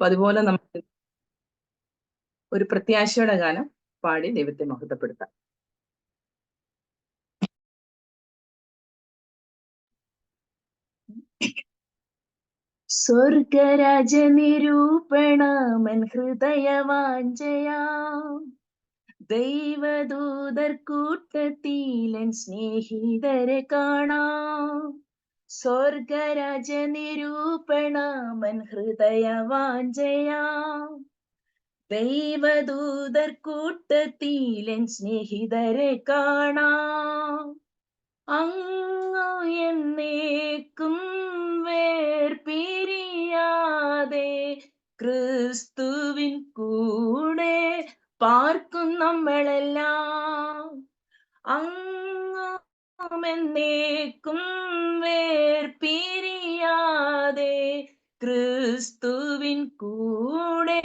അപ്പൊ അതുപോലെ നമ്മൾ ഒരു പ്രത്യാശയുടെ ഗാനം പാടി ദൈവത്തെ മഹത്വപ്പെടുത്താം. സ്വർഗരാജ നിരൂപണമൻ ഹൃദയവാഞ്ചയാ ദൈവദൂതർ കൂട്ടത്തിലൻ സ്നേഹിതരെ കാണാം. സ്വർഗരാജ ഹൃദയ ഹൃദയവാഞ്ചയാ ദൈവദൂതർ കൂട്ടത്തിലൻ സ്നേഹിതരെ കാണാം. അങ്ങ എന്നേക്കും വേർപിരിയാതെ ക്രിസ്തുവിൻ കൂടെ പാർക്കും നമ്മളെല്ലാം. അങ്ങുമെന്നേക്കും വേർപിരിയാതെ ക്രിസ്തുവിൻ കൂടെ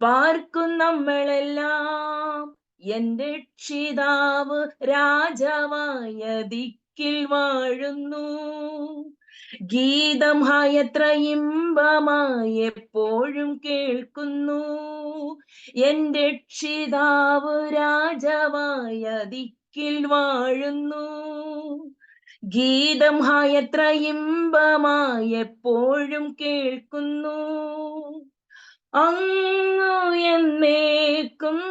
പാർക്കും നമ്മളെല്ലാം. എന്റെ രക്ഷിതാവ് രാജാവായ ദിക്കിൽ വാഴുന്നു. ഗീതമായി എത്ര ഇമ്പമായി എപ്പോഴും കേൾക്കുന്നു. എന്റെ രക്ഷിതാവ് രാജവായ ദിക്കിൽ വാഴുന്നു. ഗീതം എത്ര ഇമ്പമായി എപ്പോഴും കേൾക്കുന്നു. അങ്ങു എന്നേക്കും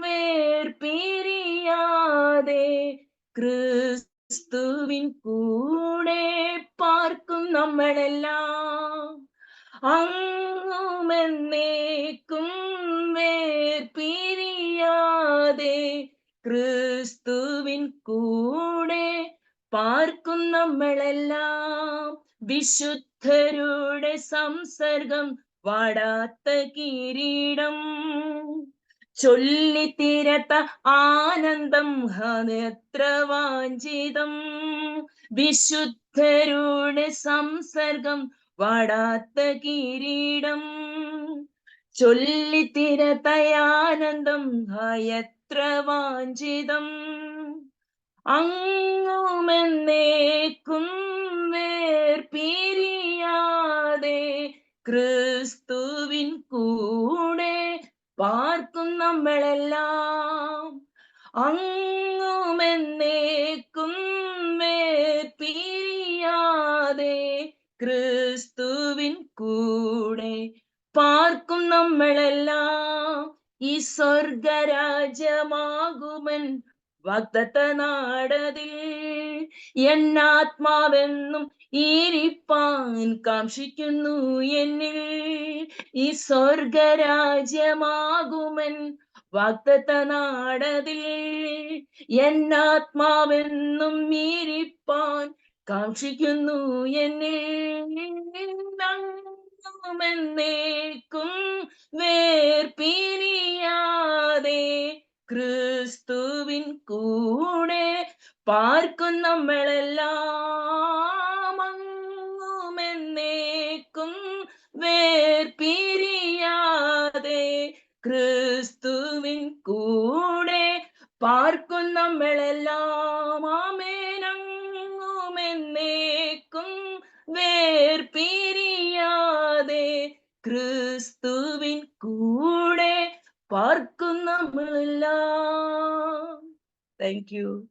വേർപിരിയാതെ ക്രിസ്തുവിൻ കൂടെ പാർക്കും നമ്മളെല്ലാം. അങ്ങുമെന്നേക്കും വേർപിരിയാതെ ക്രിസ്തുവിൻ കൂടെ പാർക്കും നമ്മളെല്ലാം. വിശുദ്ധരുടെ സംസർഗം വാടാത്ത കിരീടം. ചൊല്ലിത്തീരത്ത ആനന്ദം ഹനെത്ര വാഞ്ചിതം വിശുദ്ധരുടെ സംസർഗം വാടാത്ത കിരീടം. ചൊല്ലിത്തീരത്ത ആനന്ദം ഹയത്ര വാഞ്ചിതം അങ്ങുമെന്നേക്കും വേർപിരിയാതെ ക്രിസ്തുവിൻ അങ്ങുമെന്നേക്കും വേർപിരിയാതെ ക്രിസ്തുവിൻ കൂടെ പാർക്കും നമ്മളെല്ലാം. ഈ സ്വർഗരാജ്യമാകുമൻ വാഗ്ദത്ത നാടതിൽ എന്നാത്മാവെന്നും ഈരിപ്പാൻ കാക്ഷിക്കുന്നു എന്നിൽ. ഈ സ്വർഗരാജ്യമാകുമൻ വാഗ്ദത്ത നാടതിൽ എന്നാത്മാവെന്നും മീരിപ്പാൻ കാക്ഷിക്കുന്നു എന്നേക്കും വേർപിരിയാതെ ക്രിസ്തുവിൻ കൂടെ പാർക്കും നമ്മളെല്ലാം. ക്രിസ്തുവിൻ കൂടെ പാർക്കും നമ്മളെല്ലാം. ആമേനങ്ങുമെന്നേക്കും വേർപിരിയാതെ ക്രിസ്തുവിൻ കൂടെ പാർക്കും നമ്മളെല്ലാം. Thank you